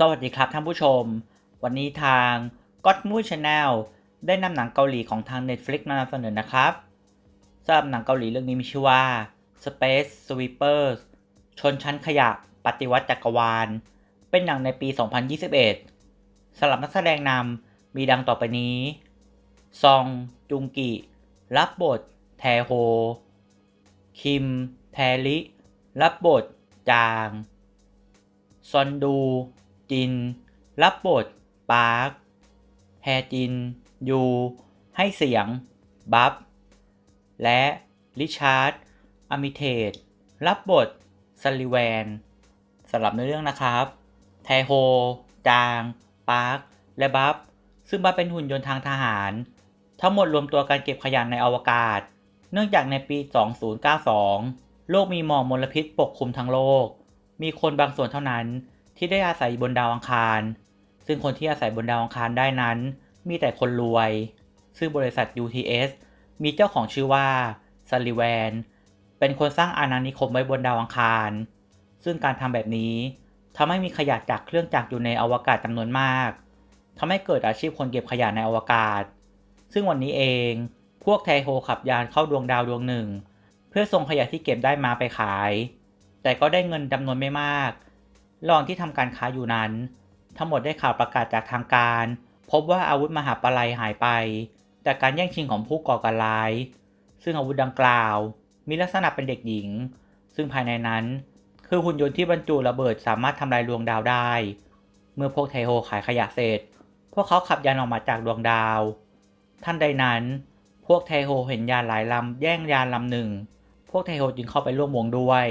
สวัสดีครับท่านผู้ชม วันนี้ทาง God Movie Channel ได้นำหนังเกาหลีของทาง Netflix มานำเสนอนะครับสำหรับหนังเกาหลีเรื่องนี้มีชื่อว่า Space Sweepers ชนชั้นขยะปฏิวัติจักรวาล เป็นหนังในปี 2021 สำหรับนักแสดงนำมีดังต่อไปนี้ ซอง จุงกิ รับบท แทโฮ คิม แทริรับบท จาง ซอนดู จิน รับบท ปาร์ค แฮจิน ยู ให้เสียง บัฟ และริชาร์ดอมิเทตรับบทซัลลิแวนสำหรับในเรื่องนะครับ แทโฮ จาง ปาร์ค และบัฟ ซึ่งบัฟเป็นหุ่นยนต์ทางทหาร ทั้งหมดรวมตัวกันเก็บขยะในอวกาศ เนื่องจากในปี 2092 โลกมีหมอกมลพิษปกคลุมทั้งโลก มีคนบางส่วนเท่านั้น ที่ได้อาศัยบนดาวอังคาร ซึ่งคนที่อาศัยบนดาวอังคารได้นั้น มีแต่คนรวย ซึ่งบริษัท UTS มีเจ้าของชื่อว่าซัลลิแวน เป็นคนสร้างอาณานิคมไว้บนดาวอังคาร ซึ่งการทำแบบนี้ทำให้มีขยะจากเครื่องจักรอยู่ในอวกาศจำนวนมากทำให้เกิดอาชีพคนเก็บขยะในอวกาศ ซึ่งวันนี้เองพวกไทโฮขับยานเข้าดวงดาวดวงหนึ่ง เพื่อส่งขยะที่เก็บได้มาไปขาย แต่ก็ได้เงินจำนวนไม่มาก ระหว่างที่ทำการค้าอยู่นั้น ทั้งหมดได้ข่าวประกาศจากทางการ พบว่าอาวุธมหาปลัยหายไป จากการแย่งชิงของผู้ก่อการร้าย ซึ่งอาวุธดังกล่าว มีลักษณะเป็นเด็กหญิง ซึ่งภายในนั้น คือหุ่นยนต์ที่บรรจุระเบิดสามารถทำลายดวงดาวได้ เมื่อพวกไทโฮขายขยะเสร็จ พวกเขาขับยานออกมาจากดวงดาว ท่านใดนั้น พวกไทโฮเห็นยานหลายลำแย่งยานลำหนึ่ง พวกไทโฮจึงเข้าไปร่วมวงด้วย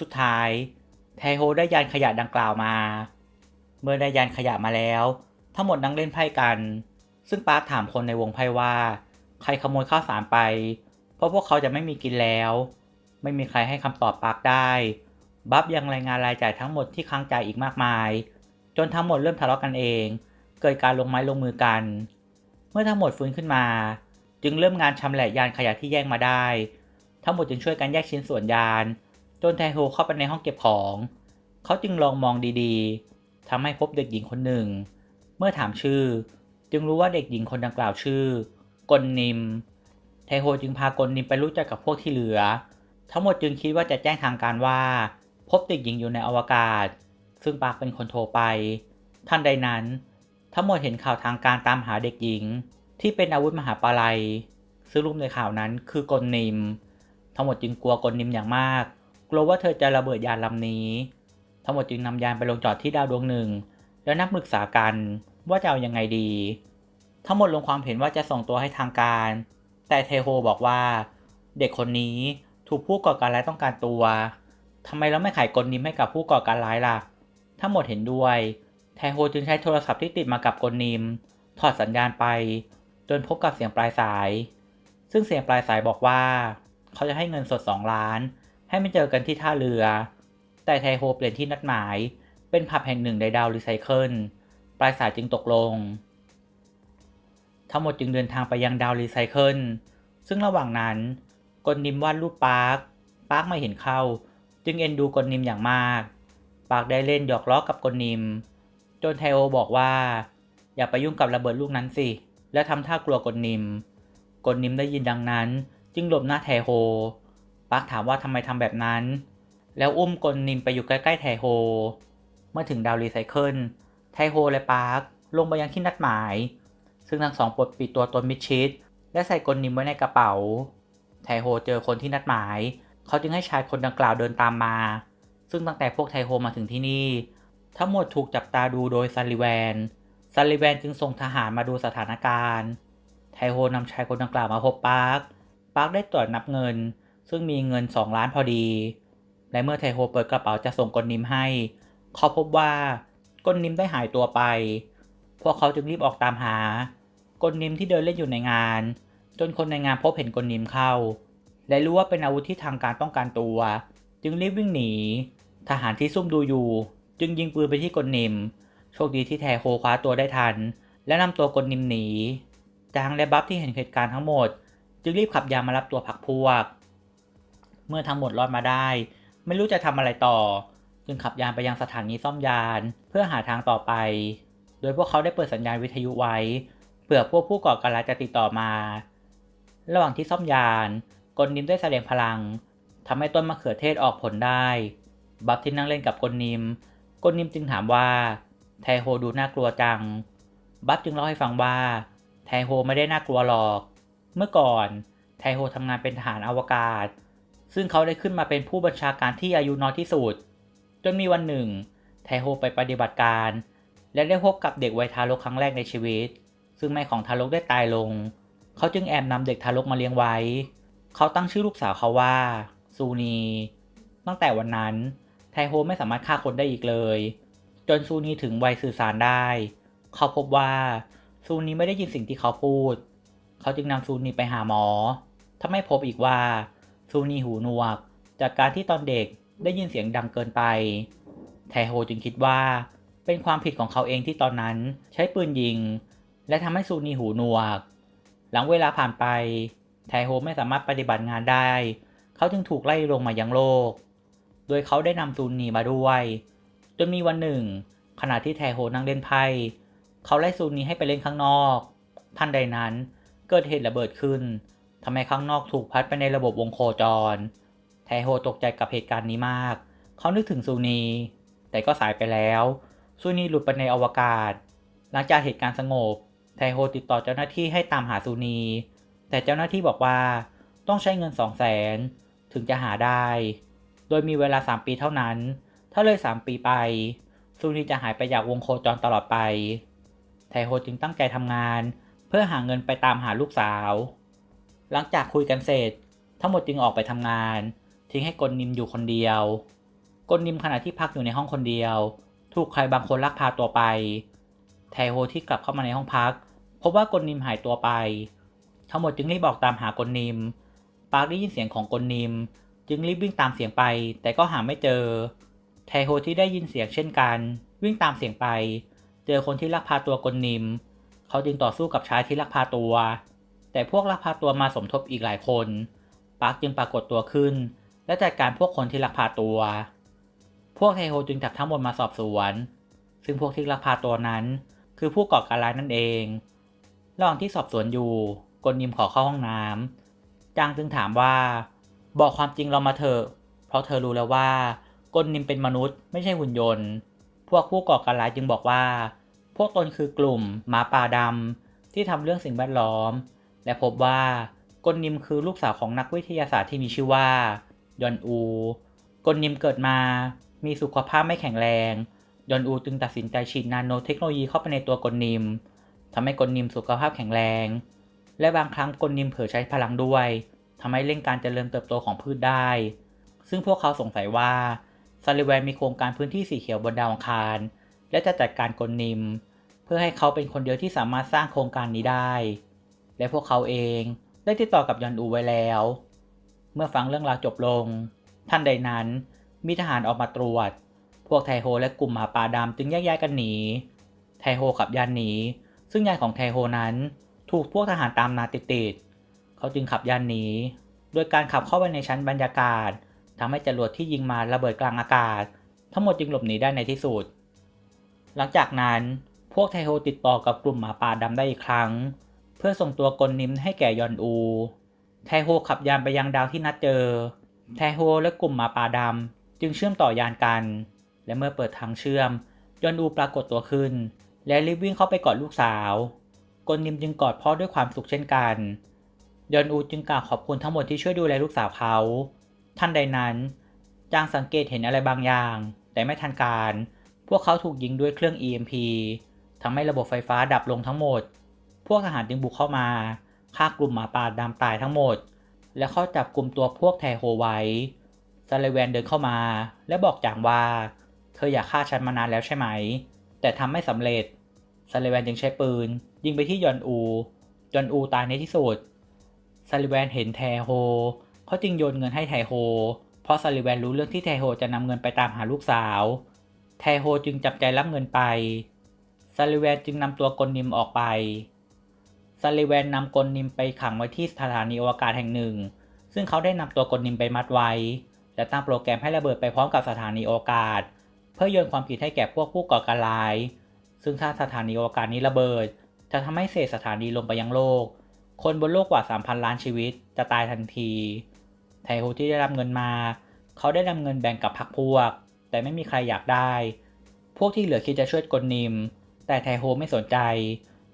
สุดท้าย ไทโฮได้ยานขยะดังกล่าวมา เมื่อได้ยานขยะมาแล้ว ทั้งหมดนั่งเล่นไพ่กัน ซึ่งปาร์คถามคนในวงไพ่ว่า ใครขโมยข้าวสารไป เพราะพวกเขาจะไม่มีกินแล้ว ไม่มีใครให้คำตอบปาร์คได้ บัฟยังรายงานรายจ่ายทั้งหมดที่ค้างจ่ายอีกมากมาย จนทั้งหมดเริ่มทะเลาะกันเอง เกิดการลงไม้ลงมือกัน เมื่อทั้งหมดฟื้นขึ้นมา จึงเริ่มงานชำแหละยานขยะที่แย่งมาได้ ทั้งหมดจึงช่วยกันแยกชิ้นส่วนยาน จนไทโฮเข้าไปในห้องเก็บของ เขาจึงลองมองดีๆทำให้พบเด็กหญิงคนหนึ่ง เมื่อถามชื่อ จึงรู้ว่าเด็กหญิงคนดังกล่าวชื่อกลนิม ไทโฮจึงพากลนิมไปรู้จักกับพวกที่เหลือ ทั้งหมดจึงคิดว่าจะแจ้งทางการว่า พบเด็กหญิงอยู่ในอวกาศ ซึ่งปาร์คเป็นคนโทรไป ท่านใดนั้น ทั้งหมดเห็นข่าวทางการตามหาเด็กหญิง ที่เป็นอาวุธมหาปาลัยซึ่งรูปในข่าวนั้นคือกลนิม ทั้งหมดจึงกลัวกลนิมอย่างมาก กลัวว่าเธอจะระเบิดยานลำนี้ ทั้งหมดจึงนำยานไปลงจอดที่ดาวดวงหนึ่ง แล้วนักปรึกษากันว่าจะเอายังไงดี ทั้งหมดลงความเห็นว่าจะส่งตัวให้ทางการ แต่เทโฮบอกว่า เด็กคนนี้ถูกผู้ก่อการร้ายต้องการตัวทำไมเราไม่ขายกลนิมให้กับผู้ก่อการร้ายล่ะ ทั้งหมดเห็นด้วย ไทโฮจึงใช้โทรศัพท์ที่ติดมากับกลนิม ถอดสัญญาณไป จนพบกับเสียงปลายสาย ซึ่งเสียงปลายสายบอกว่า เขาจะให้เงินสด 2 ล้าน ให้มาเจอกันที่ท่าเรือ แต่ไทโฮเปลี่ยนที่นัดหมาย เป็นผับแห่งหนึ่งในดาวรีไซเคิล ปลายสายจึงตกลง ทั้งหมดจึงเดินทางไปยังดาวรีไซเคิล ซึ่งระหว่างนั้นกลนิมวาดรูปปาร์ค ปาร์คไม่เห็นเข้า จึงเอ็นดูกลนิมอย่างมาก ปาร์คได้เล่นหยอกล้อกับกลนิม จนไทโอบอกว่า อย่าไปยุ่งกับระเบิดลูกนั้นสิ และทำท่ากลัวกลนิมกลนิมได้ยินดังนั้น จึงหลบหน้าไทโฮ ปาร์คถามว่าทำไมทำแบบนั้น แล้วอุ้มกลนิมไปอยู่ใกล้ๆไทโฮ เมื่อถึงดาวรีไซเคิล ไทโฮและปาร์คลงไปยังที่นัดหมาย ซึ่งทั้งสองปลดปิดตัวตนมิดชิด และใส่กลนิมไว้ในกระเป๋า ไทโฮเจอคนที่นัดหมาย เขาจึงให้ชายคนดังกล่าวเดินตามมา ซึ่งตั้งแต่พวกไทโฮมาถึงที่นี่ ทั้งหมดถูกจับตาดูโดยซัลลิแวนซัลลิแวนจึงส่งทหารมาดูสถานการณ์ ไทโฮนำชายคนดังกล่าวมาพบปาร์ค ปาร์คได้ตรวจนับเงิน ซึ่งมีเงิน 2 ล้านพอดี และเมื่อไทโฮเปิดกระเป๋าจะส่งกลนิมให้ เขาพบว่ากลนิมได้หายตัวไป พวกเขาจึงรีบออกตามหากลนิมที่เดินเล่นอยู่ในงาน จนคนในงานพบเห็นกลนิมเข้า และรู้ว่าเป็นอาวุธที่ทางการต้องการตัว จึงรีบวิ่งหนี ทหารที่ซุ่มดูอยู่ จึงยิงปืนไปที่กลนิม โชคดีที่แทโฮคว้าตัวได้ทัน และนำตัวกลนิมหนีจางและบัฟที่เห็นเหตุการณ์ทั้งหมด จึงรีบขับยามารับตัวพักพวก เมื่อทั้งหมดรอดมาได้ ไม่รู้จะทำอะไรต่อ จึงขับยานไปยังสถานีซ่อมยาน เพื่อหาทางต่อไป โดยพวกเขาได้เปิดสัญญาณวิทยุไว้เผื่อพวกผู้ก่อการร้ายจะติดต่อมา ระหว่างที่ซ่อมยานกลนิมได้แสดงพลังทำให้ต้นมะเขือเทศออกผลได้ บัฟที่นั่งเล่นกับกลนิมกลนิมจึงถามว่าไทโฮดูน่ากลัวจัง บัฟจึงเล่าให้ฟังว่าไทโฮไม่ได้น่ากลัวหรอก เมื่อก่อนไทโฮทำงานเป็นทหารอวกาศ ซึ่งเขาได้ขึ้นมาเป็นผู้บัญชาการที่อายุน้อยที่สุด จนมีวันหนึ่ง ไทโฮไปปฏิบัติการ และได้พบกับเด็กวัยทารกครั้งแรกในชีวิต ซึ่งแม่ของทารกได้ตายลง เขาจึงแอบนำเด็กทารกมาเลี้ยงไว้ เขาตั้งชื่อลูกสาวเขาว่า ซูนี ตั้งแต่วันนั้น ไทโฮไม่สามารถฆ่าคนได้อีกเลย จนซูนีถึงวัยสื่อสารได้ เขาพบว่าซูนีไม่ได้ยินสิ่งที่เขาพูด เขาจึงนำซูนีไปหาหมอ ถ้าไม่พบอีกว่า ซูนีหูหนวก จากการที่ตอนเด็กได้ยินเสียงดังเกินไป ไทโฮจึงคิดว่าเป็นความผิดของเขาเองที่ตอนนั้นใช้ปืนยิง และทำให้ซูนีหูหนวก หลังเวลาผ่านไป ไทโฮไม่สามารถปฏิบัติงานได้ เขาจึงถูกไล่ลงมายังโลก โดยเขาได้นำซูนีมาด้วย จนมีวันหนึ่ง ขณะที่ไทโฮนั่งเล่นไพ่ เขาไล่ซูนีให้ไปเล่นข้างนอกท่านใดนั้นเกิดเหตุระเบิดขึ้น ทำให้ข้างนอกถูกพัดไปในระบบวงโคจร ไทโฮตกใจกับเหตุการณ์นี้มาก เขานึกถึงซูนี แต่ก็สายไปแล้ว ซูนีหลุดไปในอวกาศ หลังจากเหตุการณ์สงบ ไทโฮติดต่อเจ้าหน้าที่ให้ตามหาซูนี แต่เจ้าหน้าที่บอกว่าต้องใช้เงิน 2 0 0แสนถึงจะหาได้ โดยมีเวลา 3 ปีเท่านั้น ถ้าเลย 3 ปีไป ซูนีจะหายไปจากวงโคจรตลอดไป ไทโฮจึงตั้งใจทำงาน เพื่อหาเงินไปตามหาลูกสาว หลังจากคุยกันเสร็จ ทั้งหมดจึงออกไปทำงาน ทิ้งให้กลนิมอยู่คนเดียวกลนิมขณะที่พักอยู่ในห้องคนเดียว ถูกใครบางคนลักพาตัวไป ไทโฮที่กลับเข้ามาในห้องพัก พบว่ากลนิมหายตัวไป ทั้งหมดจึงรีบบอกตามหากลนิม ปาร์คได้ยินเสียงของกลนิม จึงรีบวิ่งตามเสียงไป แต่ก็หาไม่เจอ ไทโฮที่ได้ยินเสียงเช่นกัน วิ่งตามเสียงไป เจอคนที่ลักพาตัวกลนิม เขาจึงต่อสู้กับชายที่ลักพาตัว แต่พวกลักพาตัวมาสมทบอีกหลายคนปาร์คจึงปรากฏตัวขึ้น และจัดการพวกคนที่ลักพาตัว พวกไทโฮจึงจับทั้งหมดมาสอบสวน ซึ่งพวกที่ลักพาตัวนั้น คือผู้ก่อการร้ายนั่นเองระหว่างที่สอบสวนอยู่กลนิมขอเข้าห้องน้ำจางจึงถามว่า บอกความจริงเรามาเถอะเพราะเธอรู้แล้วว่ากลนิมเป็นมนุษย์ไม่ใช่หุ่นยนต์ พวกผู้ก่อการร้ายจึงบอกว่า พวกตนคือกลุ่มหมาป่าดำที่ทำเรื่องสิ่งแวดล้อม และพบว่ากลนิมคือลูกสาวของนักวิทยาศาสตร์ที่มีชื่อว่า ยอนอู กลนิมเกิดมา มีสุขภาพไม่แข็งแรง ยอนอูจึงตัดสินใจฉีดนาโนเทคโนโลยีเข้าไปในตัวกลนิมทำให้กลนิมสุขภาพแข็งแรง และบางครั้งกลนิมเผลอใช้พลังด้วยทำให้เร่งการเจริญเติบโตของพืชได้ ซึ่งพวกเขาสงสัยว่าซาลิแวนมีโครงการพื้นที่สีเขียวบนดาวอังคาร และจะจัดการกลนิม เพื่อให้เขาเป็นคนเดียวที่สามารถสร้างโครงการนี้ได้ และพวกเขาเองได้ติดต่อกับยอนอูไว้แล้ว เมื่อฟังเรื่องราวจบลง ท่านใดนั้นมีทหารออกมาตรวจ พวกไทโฮและกลุ่มหมาป่าดำจึงแยกย้ายกันหนี ไทโฮขับยานหนี ซึ่งยานของไทโฮนั้นถูกพวกทหารตามนาติดๆ เขาจึงขับยานหนี โดยการขับเข้าไปในชั้นบรรยากาศทำให้จรวดที่ยิงมาระเบิดกลางอากาศ ทั้งหมดจึงหลบหนีได้ในที่สุด หลังจากนั้น พวกไทโฮติดต่อกับกลุ่มหมาป่าดำได้อีกครั้ง เพื่อส่งตัวกลนิมให้แก่ยอนอู ไทโฮขับยานไปยังดาวที่นัดเจอ ไทโฮและกลุ่มมาป่าดำจึงเชื่อมต่อยานกัน และเมื่อเปิดทางเชื่อม ยอนอูปรากฏตัวขึ้น และรีบวิ่งเข้าไปกอดลูกสาว กลนิมจึงกอดพ่อด้วยความสุขเช่นกัน ยอนอูจึงกล่าวขอบคุณทั้งหมดที่ช่วยดูแลลูกสาวเขา ท่านใดนั้น จางสังเกตเห็นอะไรบางอย่าง แต่ไม่ทันการ พวกเขาถูกยิงด้วยเครื่อง EMP ทำให้ระบบไฟฟ้าดับลงทั้งหมด พวกทหารจึงบุกเข้ามาฆ่ากลุ่มหมาป่าดำตายทั้งหมด และเข้าจับกลุ่มตัวพวกแทโฮไว้ซาเลแวนเดินเข้ามา และบอกจางว่า เธออยากฆ่าฉันมานานแล้วใช่ไหม แต่ทำไม่สำเร็จซาเลแวนจึงใช้ปืน ยิงไปที่ยอนอู ยอนอูตายในที่สุดซาลิแวนเห็นแทโฮเขาจึงโยนเงินให้ไทโฮ เพราะซาลิแวนรู้เรื่องที่ไทโฮจะนำเงินไปตามหาลูกสาวไทโฮจึงจับใจรับเงินไปซาลิแวนจึงนำตัวกลนิมออกไป ซาลิแวนนำกลนิมไปขังไว้ที่สถานีอวกาศแห่งหนึ่ง ซึ่งเขาได้นำตัวกลนิมไปมัดไว้ และตั้งโปรแกรมให้ระเบิดไปพร้อมกับสถานีอวกาศ เพื่อโยนความผิดให้แก่พวกผู้ก่อการร้าย ซึ่งถ้าสถานีอวกาศนี้ระเบิด จะทำให้เศษสถานีลงไปยังโลก คนบนโลกกว่า 3,000 ล้านชีวิตจะตายทันที ไทโฮที่ได้รับเงินมา เขาได้นำเงินแบ่งกับพรรคพวก แต่ไม่มีใครอยากได้ พวกที่เหลือคิดจะช่วยกลนิม แต่ไทโฮไม่สนใจ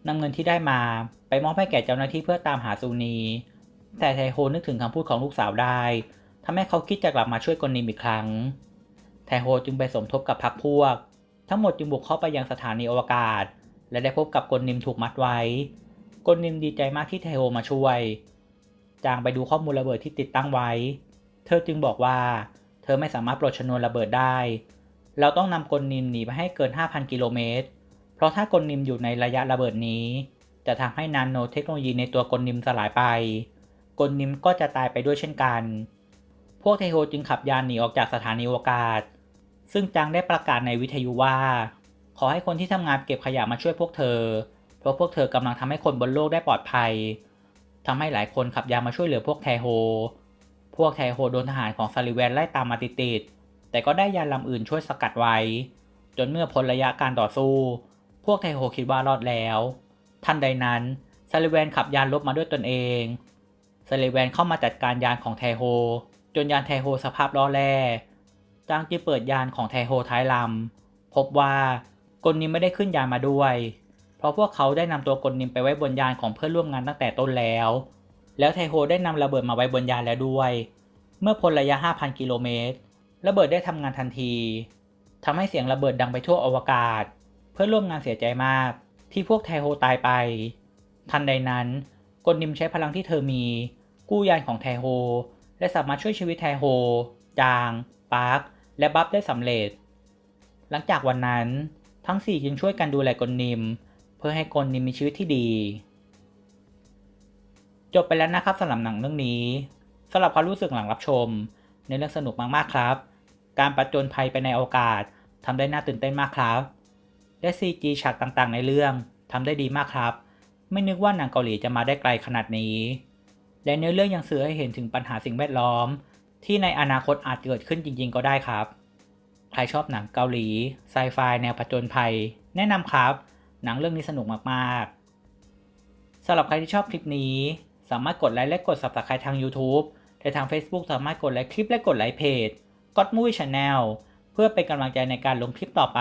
นำเงินที่ได้มาไปมอบให้แก่เจ้าหน้าที่เพื่อตามหาซูนี แต่ไทโฮนึกถึงคำพูดของลูกสาวได้ทำให้เขาคิดจะกลับมาช่วยกลนิมอีกครั้ง ไทโฮจึงไปสมทบกับพรรคพวก ทั้งหมดจึงบุกเข้าไปยังสถานีอวกาศ และได้พบกับกลนิมถูกมัดไว้กลนิมดีใจมากที่ไทโฮมาช่วย จางไปดูข้อมูลระเบิดที่ติดตั้งไว้ เธอจึงบอกว่า เธอไม่สามารถปลดชนวนระเบิดได้ เราต้องนำกลนิมหนีไปให้เกิน 5,000 กิโลเมตร เพราะถ้ากลนิมอยู่ในระยะระเบิดนี้ จะทำให้นาโนเทคโนโลยีในตัวกลนิมสลายไป กลนิมก็จะตายไปด้วยเช่นกัน พวกไทโฮจึงขับยานหนีออกจากสถานีอวกาศ ซึ่งจางได้ประกาศในวิทยุว่า ขอให้คนที่ทำงานเก็บขยะมาช่วยพวกเธอ เพราะพวกเธอกำลังทำให้คนบนโลกได้ปลอดภัยทำให้หลายคนขับยานมาช่วยเหลือพวกไทโฮ พวกไทโฮโดนทหารของซาลิแวนไล่ตามมาติดๆแต่ก็ได้ยานลำอื่นช่วยสกัดไว้ จนเมื่อพ้นระยะการต่อสู้ พวกไทโฮคิดว่ารอดแล้ว ทันใดนั้นซาลิแวนขับยานลบมาด้วยตนเองซาลิแวนเข้ามาจัดการยานของไทโฮ จนยานไทโฮสภาพล้อแร่จางจีเปิดยานของไทโฮท้ายลำ พบว่ากลนิมไม่ได้ขึ้นยานมาด้วย เพราะพวกเขาได้นำตัวกลนิมไปไว้บนยานของเพื่อนร่วมงานตั้งแต่ต้นแล้ว แล้วไทโฮได้นำระเบิดมาไว้บนยานแล้วด้วย เมื่อพ้นระยะ 5,000 กิโลเมตร ระเบิดได้ทำงานทันทีทำให้เสียงระเบิดดังไปทั่วอวกาศ เพื่อนร่วมงานเสียใจมากที่พวกไทโฮตายไป ทันใดนั้นกลนิมใช้พลังที่เธอมี กู้ยานของไทโฮ และสามารถช่วยชีวิตไทโฮ จาง ปาร์ค และบัฟได้สำเร็จ หลังจากวันนั้นทั้ง4จึงช่วยกันดูแลกลนิม เพื่อให้กลนิมมีชีวิตที่ดี จบไปแล้วนะครับสำหรับหนังเรื่องนี้สำหรับความรู้สึกหลังรับชม ในเรื่องสนุกมากๆครับ การประจนภัยไปในโอกาศทำได้น่าตื่นเต้นมากครับ และ CG ฉากต่างๆ ในเรื่องทำได้ดีมากครับ ไม่นึกว่าหนังเกาหลีจะมาได้ไกลขนาดนี้ และเนื้อเรื่องยังสื่อให้เห็นถึงปัญหาสิ่งแวดล้อม ที่ในอนาคตอาจเกิดขึ้นจริง ๆ ก็ได้ครับ ใครชอบหนังเกาหลีไซไฟแนวผจญภัย แนะนำครับ หนังเรื่องนี้สนุกมากๆสำหรับใครที่ชอบคลิปนี้ สามารถกดไลค์และกด subscribe ทาง YouTube แต่ทาง Facebook สามารถกดไลค์คลิปและกดไลค์เพจ God Movie Channel เพื่อเป็นกำลังใจในการลงคลิปต่อไป